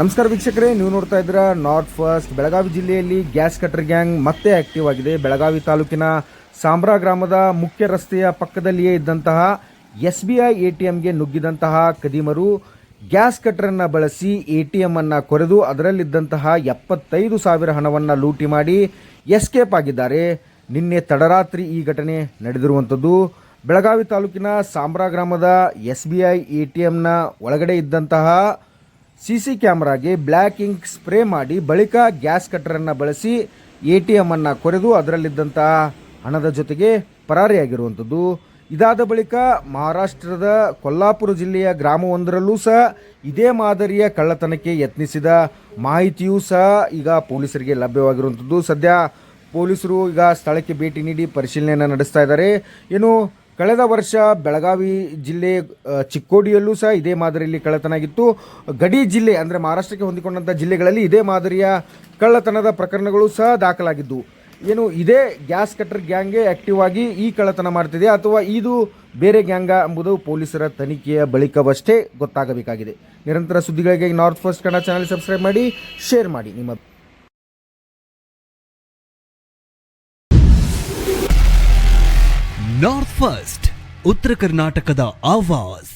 ನಮಸ್ಕಾರ ವೀಕ್ಷಕರೇ, ನೀವು ನೋಡ್ತಾ ಇದ್ದೀರಾ ನಾರ್ತ್ ಫಸ್ಟ್ ಬೆಳಗಾವಿ ಜಿಲ್ಲೆಯಲ್ಲಿ ಗ್ಯಾಸ್ ಕಟರ್ ಗ್ಯಾಂಗ್ ಮತ್ತೆ ಆಕ್ಟಿವ್ ಆಗಿದೆ. ಬೆಳಗಾವಿ ತಾಲೂಕಿನ ಸಾಂಬ್ರಾ ಗ್ರಾಮದ ಮುಖ್ಯ ರಸ್ತೆಯ ಪಕ್ಕದಲ್ಲಿಯೇ ಇದ್ದಂತಹ S B I A T ಎಂಗೆ ನುಗ್ಗಿದಂತಹ ಕದೀಮರು ಗ್ಯಾಸ್ ಕಟರನ್ನು ಬಳಸಿ ಎ ಟಿ ಎಂ ಅನ್ನು ಕೊರೆದು ಅದರಲ್ಲಿದ್ದಂತಹ ಎಪ್ಪತ್ತೈದು ಸಾವಿರ ಹಣವನ್ನು ಲೂಟಿ ಮಾಡಿ ಎಸ್ಕೇಪ್ ಆಗಿದ್ದಾರೆ. ನಿನ್ನೆ ತಡರಾತ್ರಿ ಈ ಘಟನೆ ನಡೆದಿರುವಂಥದ್ದು. ಬೆಳಗಾವಿ ತಾಲೂಕಿನ ಸಾಂಬ್ರಾ ಗ್ರಾಮದ S B I A T ಎಂನ ಒಳಗಡೆ ಇದ್ದಂತಹ ಸಿಸಿ ಕ್ಯಾಮ್ರಾಗೆ ಬ್ಲ್ಯಾಕ್ ಇಂಕ್ ಸ್ಪ್ರೇ ಮಾಡಿ ಬಳಿಕ ಗ್ಯಾಸ್ ಕಟ್ಟರನ್ನು ಬಳಸಿ ಎ ಟಿ ಎಂ ಅನ್ನು ಕೊರೆದು ಅದರಲ್ಲಿದ್ದಂತಹ ಹಣದ ಜೊತೆಗೆ ಪರಾರಿಯಾಗಿರುವಂಥದ್ದು. ಇದಾದ ಬಳಿಕ ಮಹಾರಾಷ್ಟ್ರದ ಕೊಲ್ಲಾಪುರ ಜಿಲ್ಲೆಯ ಗ್ರಾಮವೊಂದರಲ್ಲೂ ಸಹ ಇದೇ ಮಾದರಿಯ ಕಳ್ಳತನಕ್ಕೆ ಯತ್ನಿಸಿದ ಮಾಹಿತಿಯೂ ಸಹ ಈಗ ಪೊಲೀಸರಿಗೆ ಲಭ್ಯವಾಗಿರುವಂಥದ್ದು. ಸದ್ಯ ಪೊಲೀಸರು ಈಗ ಸ್ಥಳಕ್ಕೆ ಭೇಟಿ ನೀಡಿ ಪರಿಶೀಲನೆಯನ್ನು ನಡೆಸ್ತಾ ಇದ್ದಾರೆ. ಏನು ಕಳೆದ ವರ್ಷ ಬೆಳಗಾವಿ ಜಿಲ್ಲೆ ಚಿಕ್ಕೋಡಿಯಲ್ಲೂ ಸಹ ಇದೇ ಮಾದರಿಯಲ್ಲಿ ಕಳ್ಳತನ ಆಗಿತ್ತು ಗಡಿ ಜಿಲ್ಲೆ ಅಂದರೆ ಮಹಾರಾಷ್ಟ್ರಕ್ಕೆ ಹೊಂದಿಕೊಂಡಂಥ ಜಿಲ್ಲೆಗಳಲ್ಲಿ ಇದೇ ಮಾದರಿಯ ಕಳ್ಳತನದ ಪ್ರಕರಣಗಳು ಸಹ ದಾಖಲಾಗಿದ್ದು. ಏನು ಇದೇ ಗ್ಯಾಸ್ ಕಟ್ಟರ್ ಗ್ಯಾಂಗೆ ಆಕ್ಟಿವ್ ಆಗಿ ಈ ಕಳ್ಳತನ ಮಾಡ್ತಿದೆ ಅಥವಾ ಇದು ಬೇರೆ ಗ್ಯಾಂಗ ಎಂಬುದು ಪೊಲೀಸರ ತನಿಖೆಯ ಬಳಿಕವಷ್ಟೇ ಗೊತ್ತಾಗಬೇಕಾಗಿದೆ. ನಿರಂತರ ಸುದ್ದಿಗಳಿಗೆ north first Kannada channel subscribe ಮಾಡಿ ಶೇರ್ ಮಾಡಿ ನಿಮ್ಮ ನಾರ್ತ್ ಫಸ್ಟ್ ಉತ್ತರ ಕರ್ನಾಟಕದ ಆವಾಜ್